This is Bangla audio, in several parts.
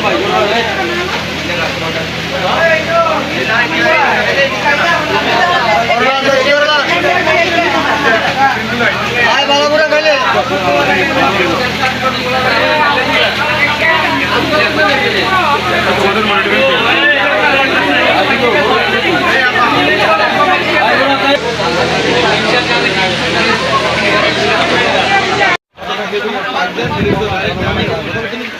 খাবার নিচে করে দেন দেখা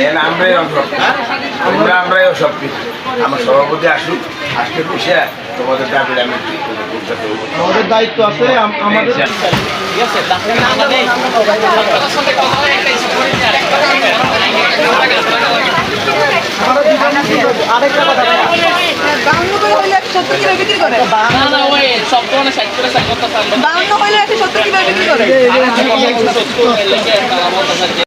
এখানে আমরাই অন্তর আমরা আমরাই সব কিছু। আমার সভাপতি আসুক আজকে বসে তোমাদের আমি আমাদের দায়িত্ব আছে আমাদের সত্তর কিলো বিক্রি করে। বাউন্ন হইলে সত্তর কিলো বিক্রি করে।